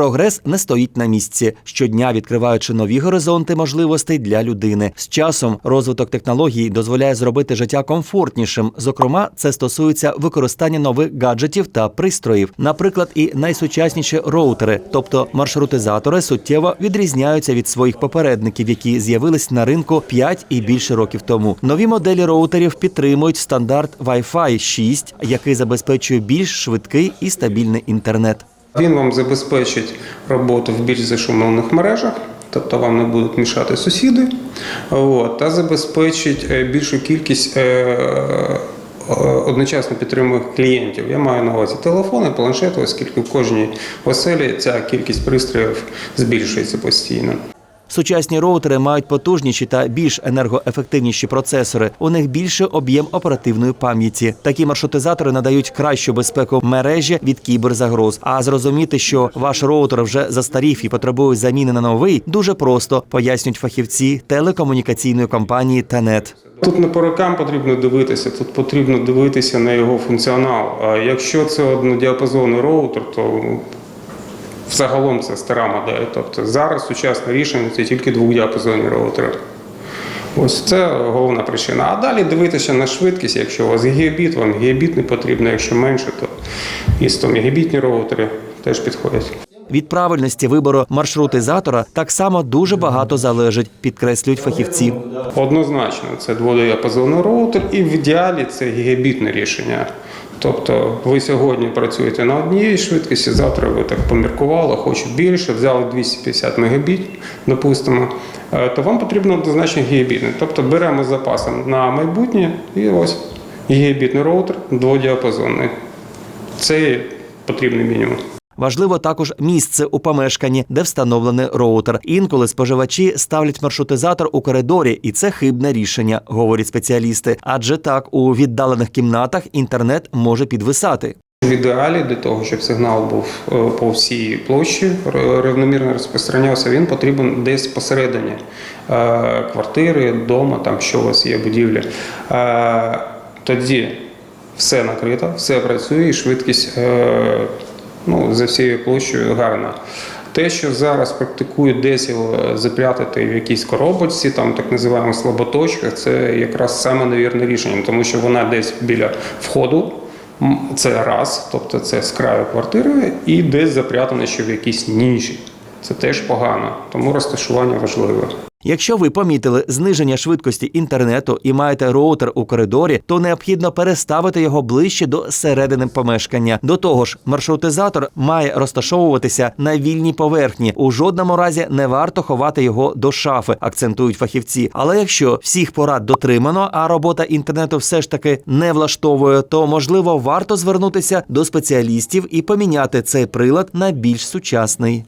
прогрес не стоїть на місці, щодня відкриваючи нові горизонти можливостей для людини. З часом розвиток технологій дозволяє зробити життя комфортнішим. Зокрема, це стосується використання нових гаджетів та пристроїв, наприклад, і найсучасніші роутери, тобто маршрутизатори, суттєво відрізняються від своїх попередників, які з'явились на ринку 5 і більше років тому. Нові моделі роутерів підтримують стандарт Wi-Fi 6, який забезпечує більш швидкий і стабільний інтернет. Він вам забезпечить роботу в більш зашумлених мережах, тобто вам не будуть мішати сусіди, от, та забезпечить е, більшу кількість е, е, одночасно підтримуваних клієнтів. Я маю на увазі телефони, планшети, оскільки в кожній оселі ця кількість пристроїв збільшується постійно. Сучасні роутери мають потужніші та більш енергоефективніші процесори. У них більше об'єм оперативної пам'яті. Такі маршрутизатори надають кращу безпеку мережі від кіберзагроз. А зрозуміти, що ваш роутер вже застарів і потребує заміни на новий, дуже просто пояснюють фахівці телекомунікаційної компанії Тенет. Тут не по рокам потрібно дивитися, тут потрібно дивитися на його функціонал. А якщо це однодіапазонний роутер, то взагалом це стара модель. Тобто зараз сучасне рішення це тільки двохдіапазонні роутери. Ось це головна причина. А далі дивитися на швидкість, якщо у вас гігабіт, вам гігабіт не потрібно, якщо менше, то і 100 мегабітні роутери теж підходять. Від правильності вибору маршрутизатора так само дуже багато залежить, підкреслюють фахівці. Однозначно, це дводіапазонний роутер, і в ідеалі це гігабітне рішення. Тобто ви сьогодні працюєте на одній швидкості, завтра ви так поміркували, хочу більше, взяли 250 мегабіт, допустимо, е, то вам потрібно однозначно гігабітне. Тобто беремо з запасом на майбутнє і ось гігабітний роутер дводіапазонний. Це потрібний мінімум. Важливо також місце у помешканні, де встановлений роутер. Інколи споживачі ставлять маршрутизатор у коридорі, і це хибне рішення, говорять спеціалісти. Адже так у віддалених кімнатах інтернет може підвисати. В ідеалі для того, щоб сигнал був е, по всій площі рівномірно розпространявся, він потрібен десь посередині е, квартири, дома, там що у вас є будівля. Е, Тоді все накрито, все працює, і швидкість ну, за всією площею гарна. Те, що зараз практикують десь запрятати в якійсь коробочці, там так називаємо слаботочках, це якраз саме невірне рішення, тому що вона десь біля входу. Це раз, тобто це з краю квартири, і десь запрятане ще в якійсь ніші. Це теж погано, тому розташування важливе. Якщо ви помітили зниження швидкості інтернету і маєте роутер у коридорі, то необхідно переставити його ближче до середини помешкання. До того ж, маршрутизатор має розташовуватися на вільній поверхні. У жодному разі не варто ховати його до шафи, акцентують фахівці. Але якщо всіх порад дотримано, а робота інтернету все ж таки не влаштовує, то можливо варто звернутися до спеціалістів і поміняти цей прилад на більш сучасний.